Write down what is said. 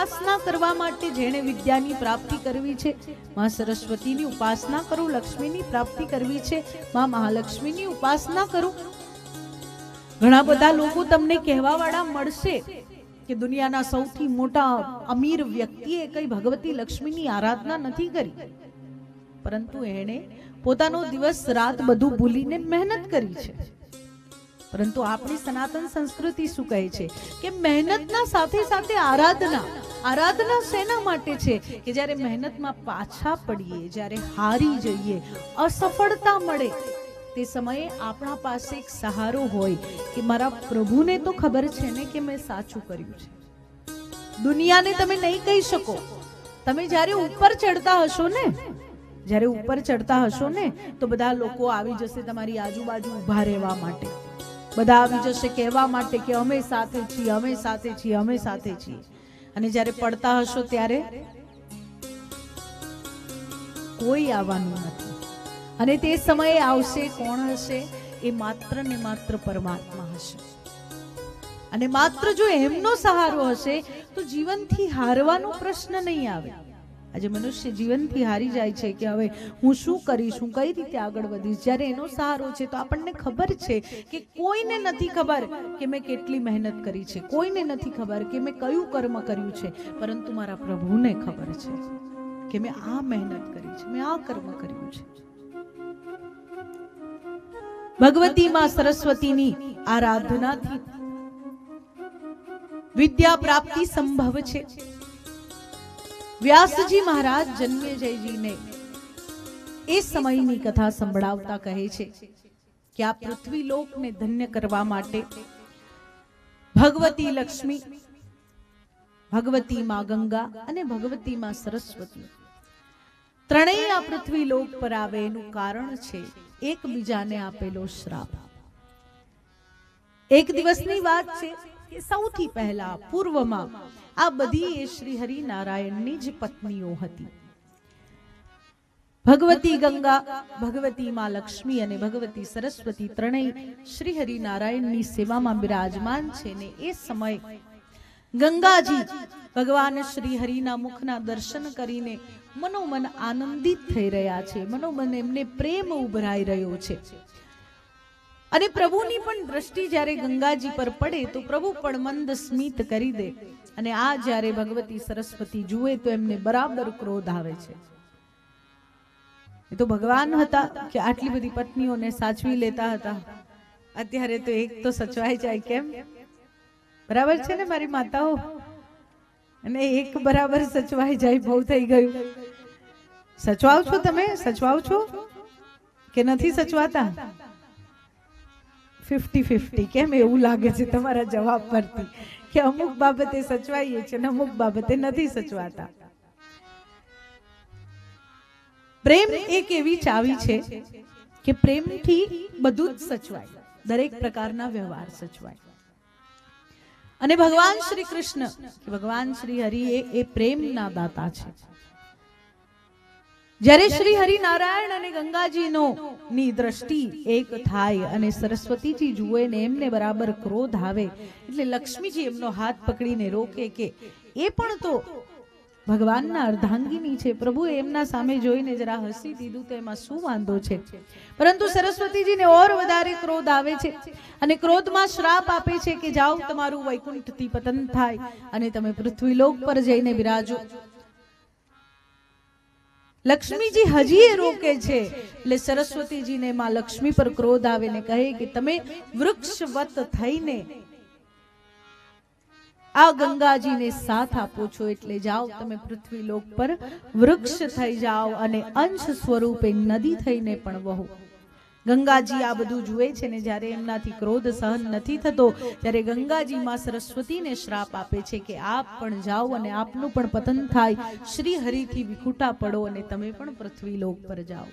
ઉપાસના કરવા માટે જેણે વિદ્યાની પ્રાપ્તિ કરવી છે. માં સરસ્વતીની ઉપાસના કરું, લક્ષ્મીની પ્રાપ્તિ કરવી છે. માં મહાલક્ષ્મીની ઉપાસના કરું. ઘણા બધા લોકો તમને કહેવાવાળા મળશે કે દુનિયાના સૌથી મોટા અમીર વ્યક્તિએ કઈ ભગવતી લક્ષ્મીની આરાધના નથી કરી. પરંતુ એણે પોતાનો દિવસ રાત બધું ભૂલીને મહેનત કરી છે. પરંતુ આપણી સનાતન સંસ્કૃતિ શું કહે છે કે મહેનતના સાથે સાથે આરાધના આરાધના શેના માટે છે? કે જ્યારે મહેનતમાં પાછા પડીએ, જ્યારે હારી જઈએ, અસફળતા મળે, તે સમયે આપણા પાસે એક સહારો હોય કે મારા પ્રભુને તો ખબર છે ને કે મેં સાચું કર્યું છે. દુનિયાને તમે નહીં કહી શકો. તમે જ્યારે ઉપર ચડતા હશો ને, જ્યારે ઉપર ચડતા હશો ને, તો બધા લોકો આવી જશે તમારી આજુબાજુ ઊભા રહેવા માટે. બધા આવી જશે કહેવા માટે કે અમે સાથે છીએ, અમે સાથે છીએ, અમે સાથે છીએ. અને જ્યારે પડતા હશો ત્યારે કોઈ આવવાનું નથી. અને તે સમયે આવશે કોણ હશે? એ માત્ર ને માત્ર પરમાત્મા હશે. અને માત્ર જો એમનો સહારો હશે, તો જીવનથી હારવાનો પ્રશ્ન નહીં આવે. આજે મનુષ્ય જીવનથી હારી જાય છે કે હવે હું શું કરીશ, હું કઈ રીતે આગળ વધીશ? જ્યારે એનો સહારો છે તો આપણને ખબર છે કે કોઈને નથી ખબર કે મેં કેટલી મહેનત કરી છે, કોઈને નથી ખબર કે મેં કયું કર્મ કર્યું છે, પરંતુ મારા પ્રભુને ખબર છે કે મેં આ મહેનત કરી છે, મેં આ કર્મ કર્યું છે. ભગવતી માં સરસ્વતીની આરાધનાથી વિદ્યા પ્રાપ્તિ સંભવ છે. વ્યાસજી મહારાજ જન્મેજયજીને એ સમયની કથા સંભળાવતા કહે છે કે આ પૃથ્વી લોકને ધન્ય કરવા માટે ભગવતી લક્ષ્મી, ભગવતી માં ગંગા અને ભગવતી માં સરસ્વતી ત્રણેય આ પૃથ્વી લોક પર આવે એનું કારણ છે એકબીજાને આપેલો શ્રાપ. એક દિવસની વાત છે કે સૌથી પહેલા પૂર્વમાં આ બધી એ શ્રી હરિનારાયણની જ પત્નીઓ હતી. ભગવતી ગંગા, ભગવતી માં લક્ષ્મી અને ભગવતી સરસ્વતી ત્રણેય શ્રી હરિનારાયણની સેવામાં બિરાજમાન છે ને એ સમય ગંગાજી ભગવાન શ્રી હરિના મુખના દર્શન કરીને મનોમન આનંદિત થઈ રહ્યા છે. મનોમન એમને પ્રેમ ઉભરાઈ રહ્યો છે. અને પ્રભુની પણ દ્રષ્ટિ જ્યારે ગંગાજી પર પડે તો પ્રભુ પણ મંદ સ્મિત કરી દે. અને આ જ્યારે ભગવતી સરસ્વતી જુએ તો એમને બરાબર ક્રોધ આવે છે. એ તો ભગવાન હતા કે આટલી બધી પત્નીઓને સાચવી લેતા હતા. અત્યારે તો એક તો સચવાઈ જાય કેમ? બરાબર છે ને મારી માતાઓ? અને એક બરાબર સચવાઈ જાય બહુ થઈ ગયું. સચવાવ છો તમે? સચવાવ છો કે નથી સચવાતા? Fifty fifty. કેમ એવું લાગે છે તમારા જવાબ પરથી? કે અમુક બાબતે સચવાઈએ છે અને અમુક બાબતે નથી સચવાતા. પ્રેમ એક એવી ચાવી છે કે પ્રેમથી બધું જ સચવાય. દરેક પ્રકારના વ્યવહાર સચવાય. અને ભગવાન શ્રી કૃષ્ણ ભગવાન શ્રી હરિ એ પ્રેમના દાતા છે. જ્યારે શ્રી હરિનારાયણ અને ગંગાજીનો ની દ્રષ્ટિ એક થાય અને સરસ્વતીજી જુએ ને એમને બરાબર ક્રોધ આવે, એટલે લક્ષ્મીજી એમનો હાથ પકડીને રોકે કે, એ પણ તો ભગવાનના અર્ધાંગીની છે. પ્રભુ એમના સામે જોઈને જરા હસી દીધું તો એમાં શું વાંધો છે? પરંતુ સરસ્વતીજીને ઓર વધારે ક્રોધ આવે છે અને ક્રોધમાં શ્રાપ આપે છે કે, જાઓ, તમારું વૈકુંઠથી પતન થાય અને તમે પૃથ્વીલોક પર જઈને બિરાજો. લક્ષ્મીજી હજી એ રોકે છે. એટલે સરસ્વતીજીને માં લક્ષ્મી પર ક્રોધ આવે ને કહે કે તમે વૃક્ષવત થઈને આ ગંગાજીને સાથ આપો છો એટલે જાઓ તમે પૃથ્વી લોક પર વૃક્ષ થઈ જાઓ અને અંશ સ્વરૂપે નદી થઈને પણ વહો. ગંગાજી આ બધું જુએ છે ને, જ્યારે એમનાથી ક્રોધ સહન નથી થતો, ત્યારે ગંગાજી માં સરસ્વતીને શ્રાપ આપે છે કે આપ પણ જાઓ અને આપનું પણ પતન થાય. શ્રી હરિથી વિખુટા પડો અને તમે પણ પૃથ્વી લોક પર જાઓ.